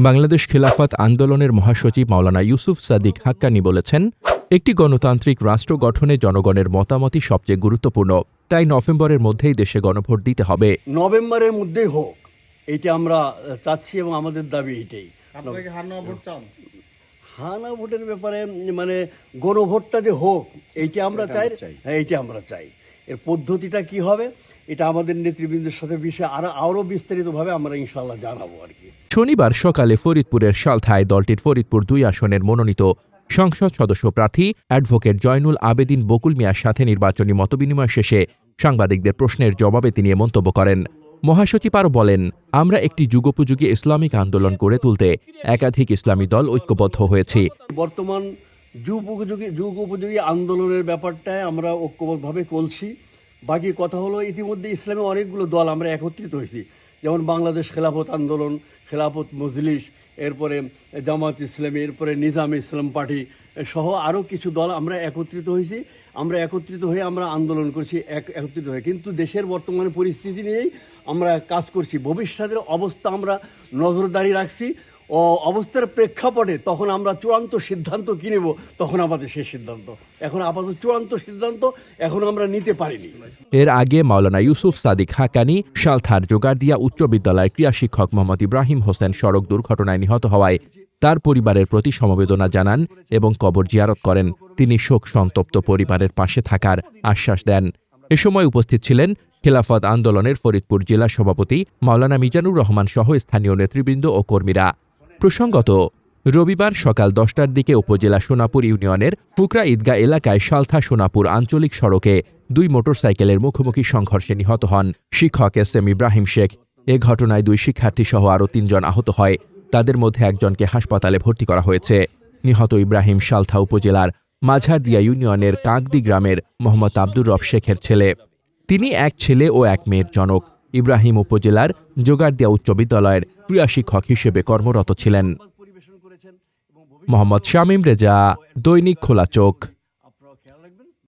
বাংলাদেশ খেলাফত আন্দোলনের মহাসচিব মাওলানা ইউসুফ সাদিক হাক্কানি বলেছেন একটি গণতান্ত্রিক রাষ্ট্র গঠনে জনগণের মতামতই সবচেয়ে গুরুত্বপূর্ণ। তাই নভেম্বরের মধ্যেই দেশে গণভোট দিতে হবে। নভেম্বরের মধ্যেই হোক এইটা আমরা চাচ্ছি এবং আমাদের দাবি চান? হানা ভোটের ব্যাপারে মানে গণভোটটা যে হোক এইটা আমরা চাই হ্যাঁ এইটা আমরা চাই। এর পদ্ধতিটা কি হবে এটা আমাদের নেতৃবৃন্দের সাথে বিষয়ে আরও আরও বিস্তারিতভাবে আমরা ইনশাল্লাহ জানাব আর কি। শনিবার সকালে ফরিদপুরের সালথায় দলটির ফরিদপুর দুই আসনের মনোনীত সংসদ সদস্য প্রার্থী অ্যাডভোকেট জয়নুল আবেদিন বকুল মিয়ার সাথে নির্বাচনী মতবিনিময় শেষে সাংবাদিকদের প্রশ্নের জবাবে তিনি এ মন্তব্য করেন। মহাসচিব আরও বলেন আমরা একটি যুগোপযোগী ইসলামিক আন্দোলন গড়ে তুলতে একাধিক ইসলামী দল ঐক্যবদ্ধ হয়েছি। বর্তমান যুগ উপযোগী যুগ উপযোগী আন্দোলনের ব্যাপারটায় আমরা ঐক্যবদ্ধভাবে চলছি। বাকি কথা হলো, ইতিমধ্যে ইসলামে অনেকগুলো দল আমরা একত্রিত হয়েছি। যেমন বাংলাদেশ খেলাফত আন্দোলন, খেলাফত মজলিস, এরপরে জামাত ইসলামী, এরপরে নিজাম ইসলাম পার্টি সহ আরও কিছু দল আমরা একত্রিত হয়েছি। আমরা একত্রিত হয়ে আমরা আন্দোলন করছি, এক, একত্রিত হয়ে। কিন্তু দেশের বর্তমানে পরিস্থিতি নিয়েই আমরা কাজ করছি। ভবিষ্যতের অবস্থা আমরা নজরদারি রাখছি। অবস্থার প্রেক্ষাপটে তখন আমরা চূড়ান্ত সিদ্ধান্ত কি নেব, তখন আমাদের সেই সিদ্ধান্ত। এখন আপাতত চূড়ান্ত সিদ্ধান্ত এখন আমরা নিতে পারিনি। এর আগে মাওলানা ইউসুফ সাদিক হাকানি, সালথার জোগাড়দিয়া উচ্চ বিদ্যালয়ের ক্রীড়া শিক্ষক মোহাম্মদ ইব্রাহিম হোসেন সড়ক দুর্ঘটনায় নিহত হওয়ায় তার পরিবারের প্রতি সমবেদনা জানান এবং কবর জিয়ারত করেন। তিনি শোক সন্তপ্ত পরিবারের পাশে থাকার আশ্বাস দেন। এ সময় উপস্থিত ছিলেন খেলাফত আন্দোলনের ফরিদপুর জেলা সভাপতি মাওলানা মিজানুর রহমান সহ স্থানীয় নেতৃবৃন্দ ও কর্মীরা। প্রসঙ্গত, রবিবার সকাল দশটার দিকে উপজেলা সোনাপুর ইউনিয়নের ফুকরা ঈদগাহ এলাকায় সালথা সোনাপুর আঞ্চলিক সড়কে দুই মোটরসাইকেলের মুখোমুখি সংঘর্ষে নিহত হন শিক্ষক এস এম ইব্রাহিম শেখ। এ ঘটনায় দুই শিক্ষার্থী সহ আরও তিনজন আহত হয়। তাদের মধ্যে একজনকে হাসপাতালে ভর্তি করা হয়েছে। নিহত ইব্রাহিম সালথা উপজেলার মাঝারদিয়া ইউনিয়নের কাকদি গ্রামের মোহাম্মদ আব্দুর রব শেখের ছেলে। তিনি এক ছেলে ও এক মেয়ের জনক। ইব্রাহিম উপজেলার জোগাড়দিয়া উচ্চ বিদ্যালয়ের ক্রীড়া শিক্ষক হিসেবে কর্মরত ছিলেন। মোহাম্মদ শামীম রেজা দৈনিক খোলা চোখ।